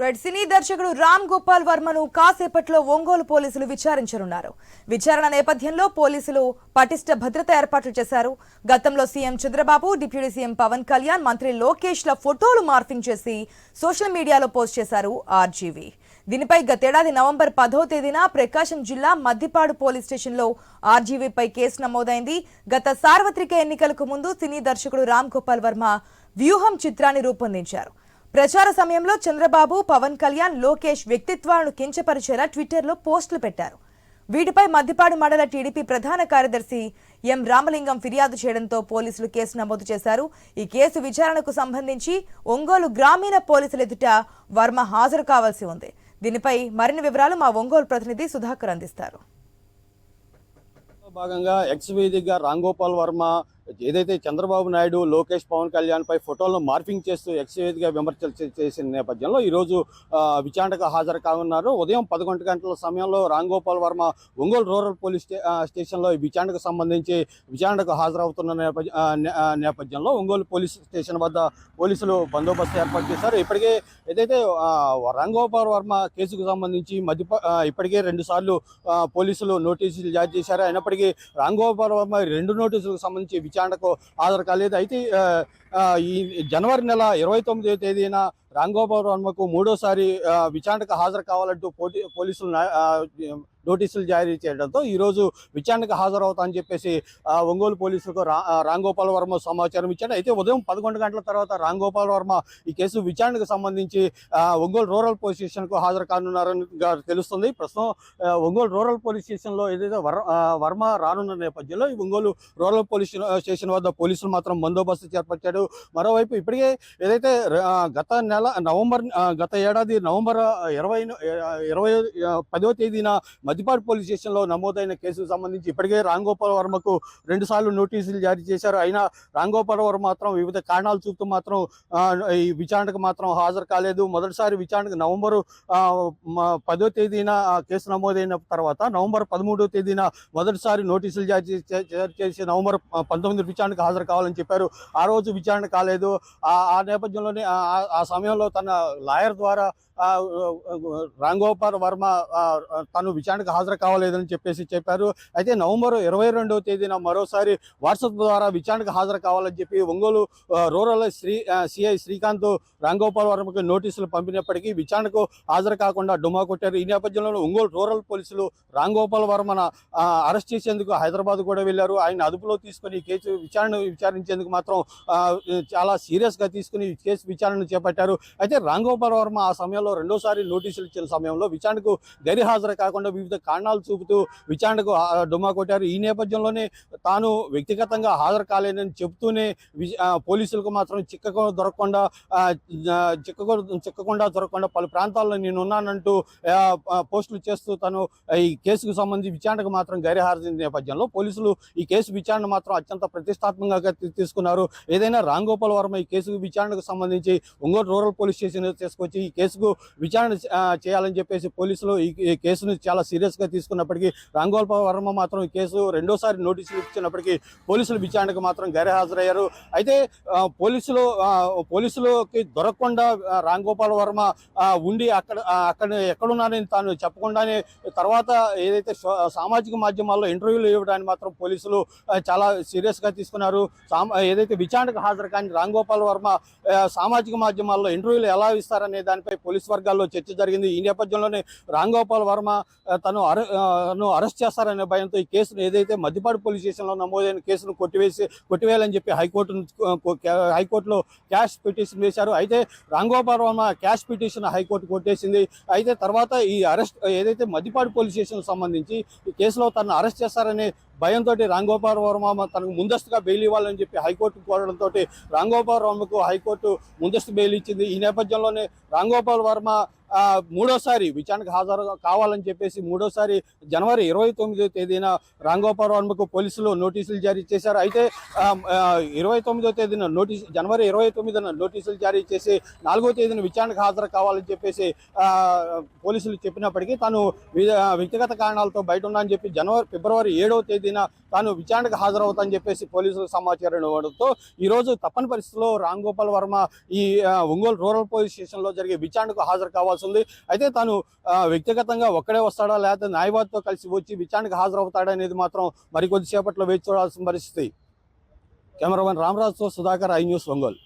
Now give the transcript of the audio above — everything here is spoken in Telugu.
రైట్ సినీ దర్శకుడు రామ్ గోపాల్ వర్మను కాసేపట్లో ఒంగోలు పోలీసులు విచారించనున్నారు. విచారణ నేపథ్యంలో పోలీసులు పటిష్ట భద్రత ఏర్పాట్లు చేశారు. గతంలో CM Chandrababu deputy CM Pawan Kalyan మంత్రి లోకేష్ ల ఫోటోలు మార్ఫింగ్ చేసి సోషల్ మీడియాలో పోస్ట్ చేశారు ఆర్జీవీ. దీనిపై గతేడాది నవంబర్ పదో తేదీన ప్రకాశం జిల్లా మద్దిపాడు పోలీస్ స్టేషన్లో ఆర్జీవీపై కేసు నమోదైంది. గత సార్వత్రిక ఎన్నికలకు ముందు సినీ దర్శకుడు రామ్ గోపాల్ వర్మ వ్యూహం చిత్రాన్ని రూపొందించారు. ప్రచార సమయంలో చంద్రబాబు పవన్ కళ్యాణ్ లోకేష్ వ్యక్తిత్వాలను కించపరిచేలా ట్విట్టర్లో పోస్టులు పెట్టారు. వీటిపై మద్దిపాడు మండల టీడీపీ ప్రధాన కార్యదర్శి ఎం రామలింగం ఫిర్యాదు చేయడంతో పోలీసులు కేసు నమోదు చేశారు. ఈ కేసు విచారణకు సంబంధించి ఒంగోలు గ్రామీణ పోలీసుల ఎదుట వర్మ హాజరు కావాల్సి ఉంది. దీనిపై మరిన్ని వివరాలు మా ఒంగోలు ప్రతినిధి సుధాకర్ అందిస్తారు. భాగంగా ఎక్స్ వేదికగా రాంగోపాల్ వర్మ ఏదైతే చంద్రబాబు నాయుడు లోకేష్ పవన్ కళ్యాణ్ పై ఫోటోలను మార్పింగ్ చేస్తూ ఎక్స్ విమర్శలు చేసిన నేపథ్యంలో ఈరోజు విచారణకు హాజరు కానున్నారు. ఉదయం పదకొండు గంటల సమయంలో రాంగోపాల్ వర్మ ఒంగోలు రూరల్ పోలీస్ స్టే- స్టేషన్లో ఈ విచారణకు సంబంధించి విచారణకు హాజరవుతున్న నేపథ్య- నేపథ్యంలో ఒంగోలు పోలీస్ స్టేషన్ వద్ద పోలీసులు బందోబస్తు ఏర్పాటు చేశారు. ఇప్పటికే ఏదైతే రాంగోపాల్ వర్మ కేసుకు సంబంధించి మధ్య ఇప్పటికే రెండు సార్లు పోలీసులు నోటీసులు జారీ చేశారు. అయినప్పటికీ రాంగోపాల్ వర్మ రెండు నోటీసులకు సంబంధించి విచారణకు హాజరు కాలేదు. అయితే ఈ జనవరి నెల ఇరవై తొమ్మిదో తేదీన రాంగోపాల్ వర్మకు మూడోసారి విచారణకు హాజరు కావాలంటూ పోటీ పోలీసులు నోటీసులు జారీ చేయడంతో ఈరోజు విచారణకు హాజరవుతా అని చెప్పేసి ఒంగోలు పోలీసులకు రాంగోపాల్ వర్మ సమాచారం ఇచ్చాడు. అయితే ఉదయం పదకొండు గంటల తర్వాత రాంగోపాల్ వర్మ ఈ కేసు విచారణకు సంబంధించి ఒంగోలు రూరల్ పోలీస్ స్టేషన్కు హాజరు కానున్నారని తెలుస్తుంది. ప్రస్తుతం ఒంగోలు రూరల్ పోలీస్ స్టేషన్లో ఏదైతే వర్మ రానున్న నేపథ్యంలో ఈ ఒంగోలు రూరల్ పోలీస్ స్టేషన్ వద్ద పోలీసులు మాత్రం బందోబస్తు చేపట్టాడు మరోవైపు ఇప్పటికే ఏదైతే గత నెల నవంబర్ గత ఏడాది నవంబర్ ఇరవై ఇరవై పదో తేదీన మద్దిపాడు పోలీస్ స్టేషన్లో నమోదైన కేసుకు సంబంధించి ఇప్పటికే రాంగోపాల్ వర్మకు రెండుసార్లు నోటీసులు జారీ చేశారు. అయినా రాంగోపాల్ వర్మ మాత్రం వివిధ కారణాలు చూపుతూ మాత్రం ఈ విచారణకు మాత్రం హాజరు కాలేదు. మొదటిసారి విచారణకు నవంబరు పదో తేదీన కేసు నమోదైన తర్వాత నవంబర్ పదమూడో తేదీన మొదటిసారి నోటీసులు జారీ జారీ చేసి నవంబర్ పంతొమ్మిది విచారణకు హాజరు కావాలని చెప్పారు. ఆ రోజు విచారణ కాలేదు. ఆ ఆ నేపథ్యంలోనే ఆ- సమయంలో తన లాయర్ ద్వారా రాంగోపాల్ వర్మ తను విచారణ విచారణకు హాజరు కావలేదని చెప్పేసి చెప్పారు. అయితే నవంబర్ ఇరవై రెండవ తేదీన మరోసారి వాట్సాప్ ద్వారా విచారణకు హాజరు కావాలని చెప్పి ఒంగోలు రూరల్ శ్రీ సిఐ శ్రీకాంత్ రాంగోపాల్ వర్మకు నోటీసులు పంపినప్పటికీ విచారణకు హాజరు కాకుండా డుమా కొట్టారు. ఈ నేపథ్యంలో ఒంగోలు రూరల్ పోలీసులు రాంగోపాల్ వర్మను అరెస్ట్ చేసేందుకు హైదరాబాద్ కూడా వెళ్ళారు ఆయన అదుపులో తీసుకుని కేసు విచారణ విచారించేందుకు మాత్రం చాలా సీరియస్గా తీసుకుని కేసు విచారణ చేపట్టారు. అయితే రాంగోపాల్ వర్మ ఆ సమయంలో రెండోసారి నోటీసులు ఇచ్చిన సమయంలో విచారణకు గైర్ హాజరు కాకుండా వివిధ కారణాలు చూపుతూ విచారణకు డుమా కొట్టారు. ఈ నేపథ్యంలోనే తాను వ్యక్తిగతంగా హాజరు కాలేనని చెబుతూనే వి- పోలీసులకు మాత్రం చిక్కగా దొరకకుండా చిక్క చిక్కకుండా దొరకకుండా పలు ప్రాంతాల్లో నేను ఉన్నానంటూ పోస్టులు చేస్తూ తను ఈ కేసుకు సంబంధించి విచారణకు మాత్రం గైర్హాజరు నేపథ్యంలో పోలీసులు ఈ కేసు విచారణ మాత్రం అత్యంత ప్రతిష్టాత్మకంగా తీసుకున్నారు. ఏదైనా రాంగోపాల్ వర్మ ఈ కేసు విచారణకు సంబంధించి ఒంగోలు రూరల్ పోలీస్ స్టేషన్ తీసుకొచ్చి ఈ కేసుకు విచారణ చేయాలని చెప్పేసి పోలీసులు ఈ ఈ కేసును చాలా సీరియస్ సీరియస్గా తీసుకున్నప్పటికీ రాంగోపాల్ వర్మ మాత్రం ఈ కేసు రెండోసారి నోటీసులు ఇచ్చినప్పటికీ పోలీసులు విచారణకు మాత్రం గైర్హాజరయ్యారు. అయితే పోలీసులు పోలీసులకి దొరకకుండా రాంగోపాల్ వర్మ ఉండి అక్కడ అక్కడ ఎక్కడున్నారని తాను చెప్పకుండానే తర్వాత ఏదైతే సామాజిక మాధ్యమాల్లో ఇంటర్వ్యూలు ఇవ్వడానికి మాత్రం పోలీసులు చాలా సీరియస్గా తీసుకున్నారు. ఏదైతే విచారణకు హాజరు కానీ రాంగోపాల్ వర్మ సామాజిక మాధ్యమాల్లో ఇంటర్వ్యూలు ఎలా ఇస్తారనే దానిపై పోలీస్ వర్గాల్లో చర్చ జరిగింది. ఈ నేపథ్యంలోనే రాంగోపాల్ వర్మ తను అరె అరెస్ట్ చేస్తారనే భయంతో ఈ కేసును ఏదైతే మద్దిపాడు పోలీస్ స్టేషన్లో నమోదైన కేసును కొట్టివేసి కొట్టివేయాలని చెప్పి హైకోర్టు హైకోర్టులో క్యాష్ పిటిషన్ వేశారు. అయితే Ramgopal Varma quash petition high court కొట్టేసింది. అయితే తర్వాత ఈ అరెస్ట్ ఏదైతే మద్దిపాడు పోలీస్ స్టేషన్ సంబంధించి ఈ కేసులో తను అరెస్ట్ చేస్తారనే భయంతో రాంగోపాల్ వర్మ తనకు ముందస్తుగా బెయిల్ ఇవ్వాలని చెప్పి హైకోర్టు కోరడంతో రాంగోపాల్ వర్మకు హైకోర్టు ముందస్తు బెయిల్ ఇచ్చింది. ఈ నేపథ్యంలోనే రాంగోపాల్ వర్మ మూడోసారి విచారణకు హాజరు కావాలని చెప్పేసి మూడోసారి జనవరి ఇరవై తొమ్మిదో తేదీన రాంగోపాల్ వర్మకు పోలీసులు నోటీసులు జారీ చేశారు. అయితే ఇరవై తొమ్మిదో తేదీన నోటీస్ జనవరి ఇరవై తొమ్మిదిన నోటీసులు జారీ చేసి నాలుగో తేదీన విచారణకు హాజరు కావాలని చెప్పేసి పోలీసులు చెప్పినప్పటికీ తాను వ్యక్తిగత కారణాలతో బయట ఉన్నా అని చెప్పి జనవరి ఫిబ్రవరి ఏడవ తేదీన తాను విచారణకు హాజరవుతానని చెప్పేసి పోలీసులకు సమాచారం ఇవ్వడంతో ఈరోజు తప్పని పరిస్థితిలో రామ్ గోపాల్ వర్మ ఈ ఒంగోలు రూరల్ పోలీస్ స్టేషన్లో జరిగే విచారణకు హాజరు కావాల్సి ఉంది అయితే తాను వ్యక్తిగతంగా ఒక్కడే వస్తాడా? లేకపోతే న్యాయవాదితో కలిసి వచ్చి విచారణకు హాజరవుతాడా అనేది మాత్రం మరికొద్దిసేపట్లో వేచి చూడాల్సిన పరిస్థితి. కెమెరామెన్ రామరాజుతో సుధాకర్ ఐ న్యూస్ ఒంగోలు.